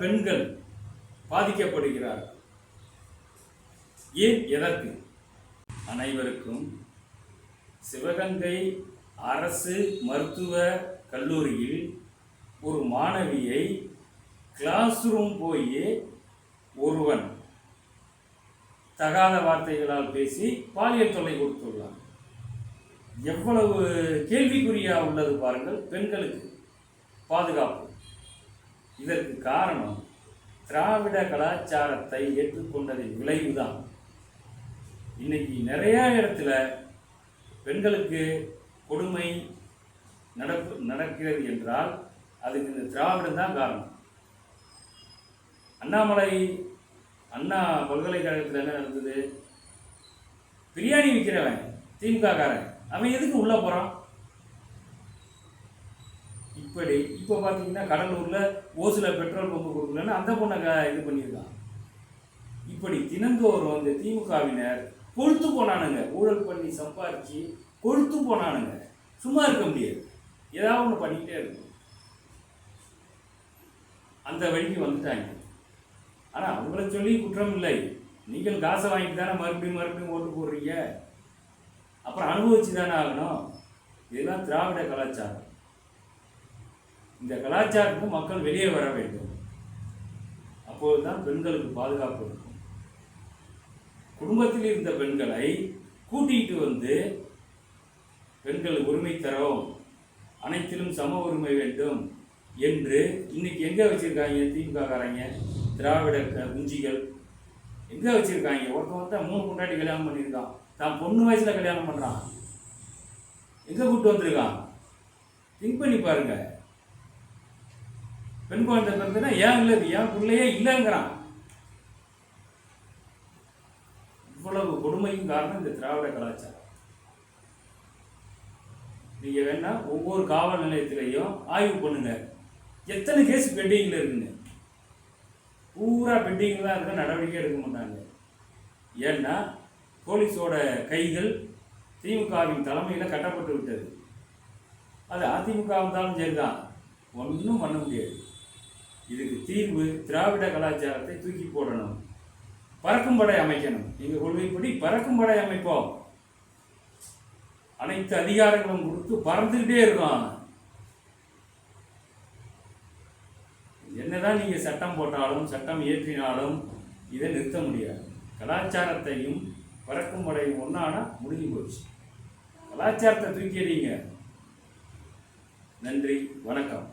பெண்கள் பாதிக்கப்படுகிறார்கள். ஏன் எதற்கு? அனைவருக்கும் சிவகங்கை அரசு மருத்துவ கல்லூரியில் ஒரு மாணவியை கிளாஸ் ரூம் போய் ஒருவன் தகாத வார்த்தைகளால் பேசி பாலியல் தொல்லை கொடுத்துள்ளார் எவ்வளவு கேள்விக்குறியாக உள்ளது பாருங்கள் பெண்களுக்கு பாதுகாப்பு. இதற்கு காரணம் திராவிட கலாச்சாரத்தை ஏற்றுக்கொண்டதின் விளைவுதான். இன்னைக்கு நிறையா இடத்துல பெண்களுக்கு கொடுமை நடப்பு நடக்கிறது என்றால் அதுக்கு இந்த திராவிடம் தான் காரணம். அண்ணாமலை அண்ணா பல்கலைக்கழகத்தில் என்ன நடந்தது? பிரியாணி விற்கிறவன் திமுக காரன் அவன் எதுக்கு உள்ளே போகிறான் இப்படி இப்போ பார்த்தீங்கன்னா கடலூரில் ஓசுல பெட்ரோல் பம்பு கொடுக்கலன்னு அந்த பொண்ணை க- இது பண்ணியிருக்கான். இப்படி தினந்தோறும் இந்த திமுகவினர் கொழுத்து போனானுங்க. ஊழல் பண்ணி சம்பாரித்து கொழுத்து போனானுங்க. சும்மா இருக்க முடியாது. ஏதாவது ஒன்று பண்ணிக்கிட்டே இருக்கும் அந்த வழிக்கு வந்துட்டாங்க. ஆனால் அவங்கள சொல்லி குற்றம் இல்லை. நீங்கள் காசை வாங்கிட்டு தானே மறுபடியும் மறுபடியும் ஓட்டு போடுறீங்க? அப்புறம் அனுபவிச்சு தானே ஆகணும். இதெல்லாம் திராவிட கலாச்சாரம். இந்த கலாச்சாரத்துக்கு மக்கள் வெளியே வர வேண்டும். அப்போதுதான் பெண்களுக்கு பாதுகாப்பு இருக்கும். குடும்பத்தில் இருந்த பெண்களை கூட்டிகிட்டு வந்து பெண்கள் உரிமை தரோம் அனைத்திலும் சம உரிமை வேண்டும் என்று இன்னைக்கு எங்கே வச்சுருக்காங்க திமுககாரங்க? திராவிட குஞ்சிகள். எங்கே வச்சுருக்காங்க? ஒருத்தன் ஒருத்தன் மூணு கொண்டாடி கல்யாணம் பண்ணியிருக்கான். தான் பொண்ணு வயசில் கல்யாணம் பண்ணுறான் எங்கே கூப்பிட்டு வந்திருக்கான்? திங்க் பண்ணி பாருங்கள் பெண் குழந்தை பிறந்ததுன்னா ஏன் இல்லை ஏன் பிள்ளையே இல்லைங்கிறான். இவ்வளவு கொடுமையும் காரணம் இந்த திராவிட கலாச்சாரம். நீங்க வேணா ஒவ்வொரு காவல் நிலையத்திலையும் ஆய்வு பண்ணுங்க. எத்தனை கேஸ் பெண்டிங்ல இருக்குங்க? பூரா பெண்டிங் தான் இருக்க நடவடிக்கை எடுக்க மாட்டாங்க. ஏன்னா போலீஸோட கைகள் திமுகவின் தலைமையில் கட்டப்பட்டு விட்டது. அது அதிமுக இருந்தாலும் சரிதான். ஒன்றும் பண்ண முடியாது. இதுக்கு தீர்வு திராவிட கலாச்சாரத்தை தூக்கி போடணும். பறக்கும் படை அமைக்கணும். எங்கள் கொள்கைப்படி பறக்கும் படை அமைப்போம். அனைத்து அதிகாரங்களும் கொடுத்து பறந்துக்கிட்டே இருக்கோம். என்னதான் நீங்க சட்டம் போட்டாலும் சட்டம் இயற்றினாலும் இதை நிறுத்த முடியாது. கலாச்சாரத்தையும் பறக்கும் படையும் ஒன்றானா முடிஞ்சு போச்சு. கலாச்சாரத்தை தூக்கி எறியுங்க நன்றி வணக்கம்.